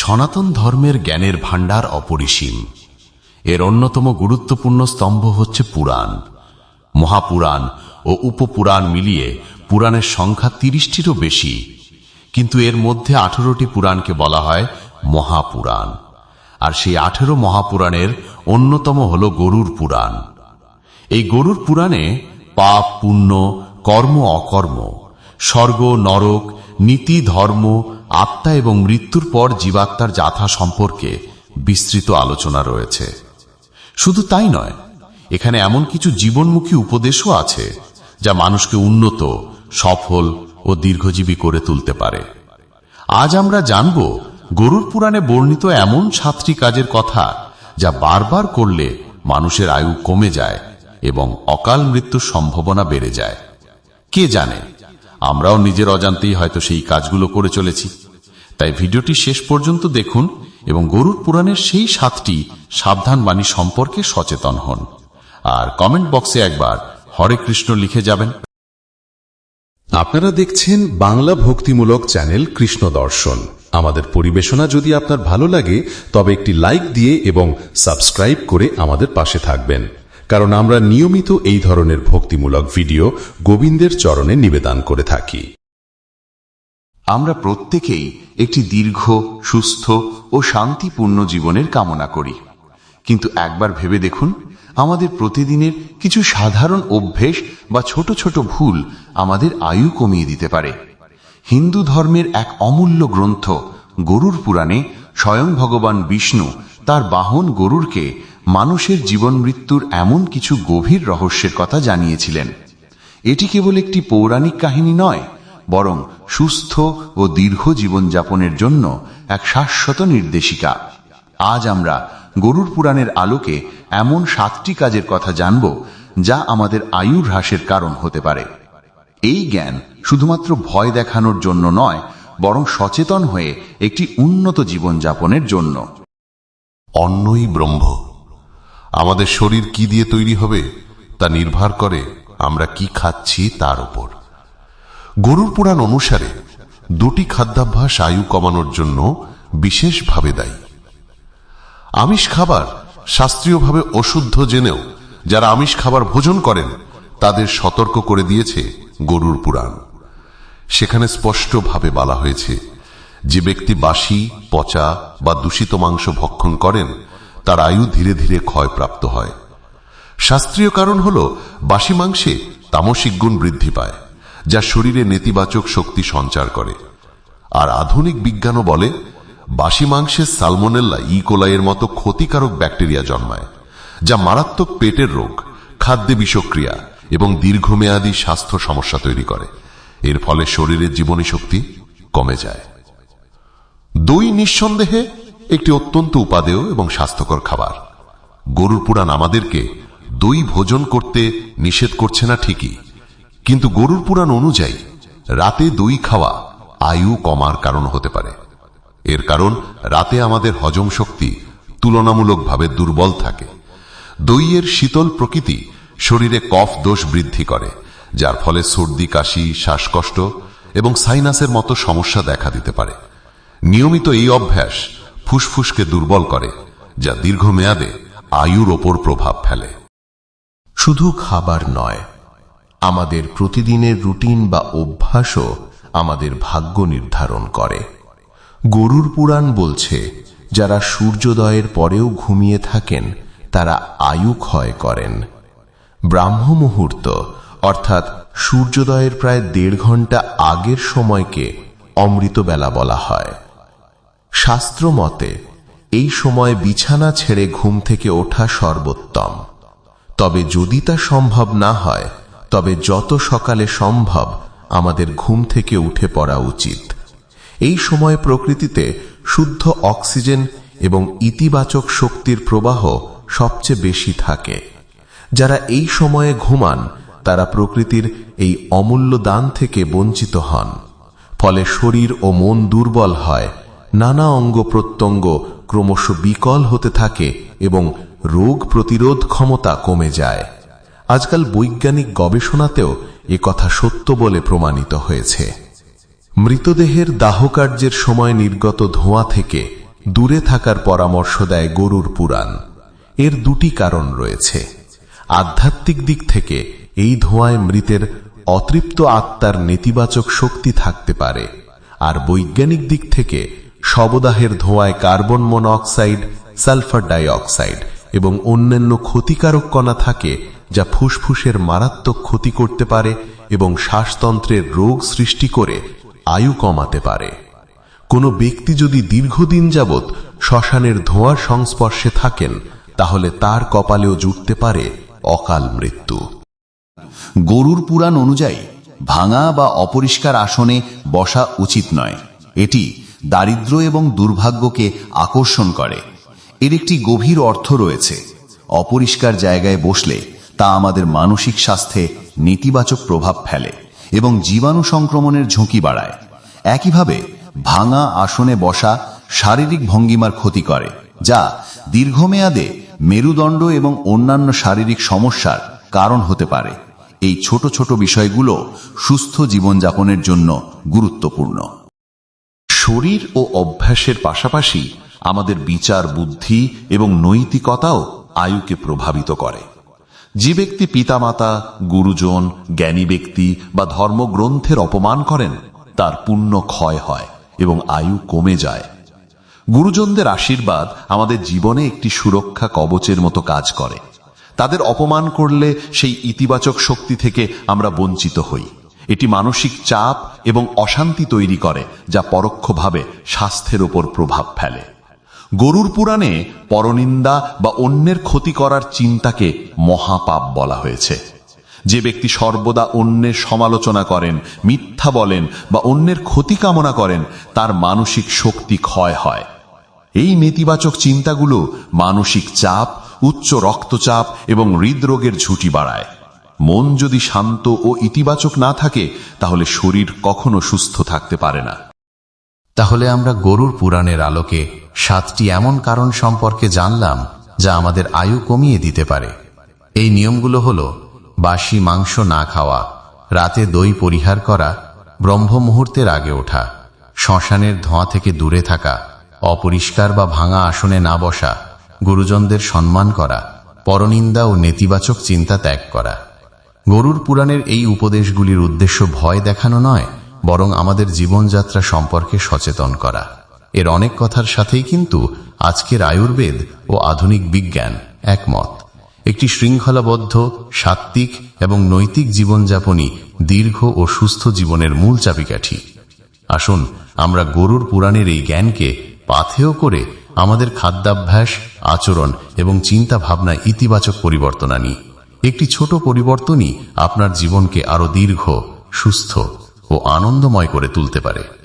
সনাতন ধর্মের জ্ঞানের ভাণ্ডার অপরিসীম। এর অন্যতম গুরুত্বপূর্ণ স্তম্ভ হচ্ছে পুরাণ। মহাপুরাণ ও উপপুরাণ মিলিয়ে পুরাণের সংখ্যা তিরিশটিরও বেশি। কিন্তু এর মধ্যে আঠেরোটি পুরাণকে বলা হয় মহাপুরাণ। আর সেই আঠেরো মহাপুরাণের অন্যতম হল গরুর পুরাণ। এই গরুর পুরাণে পাপ, পুণ্য, কর্ম, অকর্ম, স্বর্গ, নরক, নীতি, ধর্ম আত্মা এবং মৃত্যুর পর জীবাত্মার যাথা সম্পর্কে বিস্তৃত আলোচনা রয়েছে। শুধু তাই নয়, এখানে এমন কিছু জীবনমুখী উপদেশও আছে, যা মানুষকে উন্নত, সফল ও দীর্ঘজীবী করে তুলতে পারে। আজ আমরা জানব, গরুর পুরাণে বর্ণিত এমন সাতটি কাজের কথা, যা বারবার করলে মানুষের আয়ু কমে যায় এবং অকাল মৃত্যুর সম্ভাবনা বেড়ে যায়। কে জানে? আমরাও নিজের অজান্তেই হয়তো সেই কাজগুলো করে চলেছি। তাই ভিডিওটি শেষ পর্যন্ত দেখুন এবং গরুর পুরাণের সেই সাতটি সাবধান বাণী সম্পর্কে সচেতন হন। আর কমেন্ট বক্সে একবার হরে কৃষ্ণ লিখে যাবেন। আপনারা দেখছেন বাংলা ভক্তিমূলক চ্যানেল কৃষ্ণ দর্শন। আমাদের পরিবেশনা যদি আপনার ভালো লাগে, তবে একটি লাইক দিয়ে এবং সাবস্ক্রাইব করে আমাদের পাশে থাকবেন। কারণ আমরা নিয়মিত এই ধরনের ভক্তিমূলক ভিডিও গোবিন্দের চরণে নিবেদন করে থাকি। আমরা প্রত্যেকেই একটি দীর্ঘ, সুস্থ ও শান্তিপূর্ণ জীবনের কামনা করি। কিন্তু একবার ভেবে দেখুন, আমাদের প্রতিদিনের কিছু সাধারণ অভ্যেস বা ছোট ছোট ভুল আমাদের আয়ু কমিয়ে দিতে পারে। হিন্দু ধর্মের এক অমূল্য গ্রন্থ, গরুর পুরাণে স্বয়ং ভগবান বিষ্ণু তার বাহন গরুরকে মানুষের জীবন মৃত্যুর এমন কিছু গভীর রহস্যের কথা জানিয়েছিলেন। এটি কেবল একটি পৌরাণিক কাহিনী নয় বরং সুস্থ ও দীর্ঘ জীবনযাপনের জন্য এক শাশ্বত নির্দেশিকা। আজ আমরা গরুর পুরাণের আলোকে এমন সাতটি কাজের কথা জানব যা আমাদের আয়ু হ্রাসের কারণ হতে পারে। এই জ্ঞান শুধুমাত্র ভয় দেখানোর জন্য নয়, বরং সচেতন হয়ে একটি উন্নত জীবনযাপনের জন্য। অন্নই ব্রহ্ম। আমাদের শরীর কি দিয়ে তৈরি হবে তা নির্ভর করে আমরা কি খাচ্ছি তার উপর। গরুর পুরাণ অনুসারে দুটি খাদ্যাভ্যাস আয়ু কমানোর জন্য বিশেষভাবে দায়ী। আমিষ খাবার শাস্ত্রীয়ভাবে অশুদ্ধ জেনেও যারা আমিষ খাবার ভোজন করেন, তাদের সতর্ক করে দিয়েছে গরুর পুরাণ। সেখানে স্পষ্টভাবে বলা হয়েছে, যে ব্যক্তি বাসি, পচা বা দূষিত মাংস ভক্ষণ করেন, তার আয়ু ধীরে ধীরে ক্ষয়প্রাপ্ত হয়। শাস্ত্রীয় কারণ হল, বাসি মাংসে তামসিক গুণ বৃদ্ধি পায়। যা শরীরে নেতিবাচক শক্তি সঞ্চার করে। আর আধুনিক বিজ্ঞানও বলে, বাসি মাংসে সালমোনেল্লা ইকোলাইয়ের মতো ক্ষতিকারক ব্যাকটেরিয়া জন্মায়, যা মারাত্মক পেটের রোগ, খাদ্যে বিষক্রিয়া এবং দীর্ঘমেয়াদী স্বাস্থ্য সমস্যা তৈরি করে। এর ফলে শরীরের জীবনী শক্তি কমে যায়। দই নিঃসন্দেহে একটি অত্যন্ত উপাদেয় এবং স্বাস্থ্যকর খাবার। গরুর পুরাণ আমাদেরকে দই ভোজন করতে নিষেধ করছে না ঠিকই। কিন্তু গরুর পুরাণ অনুযায়ী, রাতে দই খাওয়া আয়ু কমার কারণ হতে পারে। এর কারণ, রাতে আমাদের হজম শক্তি তুলনামূলকভাবে দুর্বল থাকে। দইয়ের শীতল প্রকৃতি শরীরে কফ দোষ বৃদ্ধি করে, যার ফলে সর্দি, কাশি, শ্বাসকষ্ট এবং সাইনাসের মতো সমস্যা দেখা দিতে পারে। নিয়মিত এই অভ্যাস ফুসফুসকে দুর্বল করে, যা দীর্ঘমেয়াদে আয়ুর ওপর প্রভাব ফেলে। শুধু খাবার নয় আমাদের প্রতিদিনের রুটিন বা অভ্যাসও আমাদের ভাগ্য নির্ধারণ করে। গরুর পুরাণ বলছে, যারা সূর্যোদয়ের পরেও ঘুমিয়ে থাকেন, তারা আয়ু ক্ষয় করেন। ব্রাহ্ম মুহূর্ত, অর্থাৎ সূর্যোদয়ের প্রায় দেড় ঘণ্টা আগের সময়কে অমৃতবেলা বলা হয়। শাস্ত্র মতে, এই সময় বিছানা ছেড়ে ঘুম থেকে ওঠা সর্বোত্তম। তবে যদি তা সম্ভব না হয় তবে যত সকালে সম্ভব আমাদের ঘুম থেকে উঠে পড়া উচিত। এই সময় প্রকৃতিতে শুদ্ধ অক্সিজেন এবং ইতিবাচক শক্তির প্রবাহ সবচেয়ে বেশি থাকে। যারা এই সময়ে ঘুমান, তারা প্রকৃতির এই অমূল্য দান থেকে বঞ্চিত হন। ফলে শরীর ও মন দুর্বল হয়, নানা অঙ্গ প্রত্যঙ্গ ক্রমশ বিকল হতে থাকে এবং রোগ প্রতিরোধ ক্ষমতা কমে যায়। আজকাল বৈজ্ঞানিক গবেষণাতেও এ কথা সত্য বলে প্রমাণিত হয়েছে। মৃতদেহের দাহকার্যের সময় নির্গত ধোঁয়া থেকে দূরে থাকার পরামর্শ দেয় গরুর পুরাণ। এর দুটি কারণ রয়েছে। আধ্যাত্মিক দিক থেকে এই ধোঁয়ায় মৃতের অতৃপ্ত আত্মার নেতিবাচক শক্তি থাকতে পারে, আর বৈজ্ঞানিক দিক থেকে শবদাহের ধোঁয়ায় কার্বন মনোঅক্সাইড সালফার ডাইঅক্সাইড এবং অন্যান্য ক্ষতিকারক কণা থাকে যা ফুসফুসের মারাত্মক ক্ষতি করতে পারে এবং শ্বাসতন্ত্রের রোগ সৃষ্টি করে আয়ু কমাতে পারে। কোনো ব্যক্তি যদি দীর্ঘদিন যাবৎ শ্মশানের ধোঁয়ার সংস্পর্শে থাকেন, তাহলে তার কপালেও জুটতে পারে অকাল মৃত্যু। গরুর পুরাণ অনুযায়ী, ভাঙা বা অপরিষ্কার আসনে বসা উচিত নয়। এটি দারিদ্র্য এবং দুর্ভাগ্যকে আকর্ষণ করে। এর একটি গভীর অর্থ রয়েছে। অপরিষ্কার জায়গায় বসলে তা আমাদের মানসিক স্বাস্থ্যে নেতিবাচক প্রভাব ফেলে এবং জীবাণু সংক্রমণের ঝুঁকি বাড়ায়। একইভাবে, ভাঙা আসনে বসা শারীরিক ভঙ্গিমার ক্ষতি করে, যা দীর্ঘমেয়াদে মেরুদণ্ড এবং অন্যান্য শারীরিক সমস্যার কারণ হতে পারে। এই ছোট ছোট বিষয়গুলো সুস্থ জীবনযাপনের জন্য গুরুত্বপূর্ণ। শরীর ও অভ্যাসের পাশাপাশি আমাদের বিচার বুদ্ধি এবং নৈতিকতাও আয়ুকে প্রভাবিত করে। যে ব্যক্তি পিতামাতা, গুরুজন, জ্ঞানী ব্যক্তি বা ধর্মগ্রন্থের অপমান করেন, তার পুণ্য ক্ষয় হয় এবং আয়ু কমে যায়। গুরুজনদের আশীর্বাদ আমাদের জীবনে একটি সুরক্ষা কবচের মতো কাজ করে। তাদের অপমান করলে সেই ইতিবাচক শক্তি থেকে আমরা বঞ্চিত হই। এটি মানসিক চাপ এবং অশান্তি তৈরি করে, যা পরোক্ষভাবে স্বাস্থ্যের ওপর প্রভাব ফেলে। গরুর পুরাণে পরনিন্দা বা অন্যের ক্ষতি করার চিন্তাকে মহাপাপ বলা হয়েছে। যে ব্যক্তি সর্বদা অন্যের সমালোচনা করেন, মিথ্যা বলেন বা অন্যের ক্ষতি কামনা করেন, তার মানসিক শক্তি ক্ষয় হয়। এই নেতিবাচক চিন্তাগুলো মানসিক চাপ, উচ্চ রক্তচাপ এবং হৃদরোগের ঝুঁকি বাড়ায়। মন যদি শান্ত ও ইতিবাচক না থাকে, তাহলে শরীর কখনো সুস্থ থাকতে পারে না। তাহলে আমরা গরুর পুরাণের আলোকে সাতটি এমন কারণ সম্পর্কে জানলাম যা আমাদের আয়ু কমিয়ে দিতে পারে। এই নিয়মগুলো হল, বাসি মাংস না খাওয়া, রাতে দই পরিহার করা, ব্রহ্ম মুহূর্তের আগে ওঠা, শ্মশানের ধোঁয়া থেকে দূরে থাকা, অপরিষ্কার বা ভাঙা আসনে না বসা, গুরুজনদের সম্মান করা, পরনিন্দা ও নেতিবাচক চিন্তা ত্যাগ করা। গরুর পুরাণের এই উপদেশগুলির উদ্দেশ্য ভয় দেখানো নয়, বরং আমাদের জীবনযাত্রা সম্পর্কে সচেতন করা। এর অনেক কথার সাথেই কিন্তু আজকের আয়ুর্বেদ ও আধুনিক বিজ্ঞান একমত। একটি শৃঙ্খলাবদ্ধ, সাত্ত্বিক এবং নৈতিক জীবনযাপনই দীর্ঘ ও সুস্থ জীবনের মূল চাবিকাঠি। আসুন, আমরা গরুর পুরাণের এই জ্ঞানকে পাথেয় করে আমাদের খাদ্যাভ্যাস, আচরণ এবং চিন্তা ভাবনায় ইতিবাচক পরিবর্তন আনি। একটি ছোট পরিবর্তনই আপনার জীবনকে আরও দীর্ঘ, সুস্থ ও আনন্দময় করে তুলতে পারে।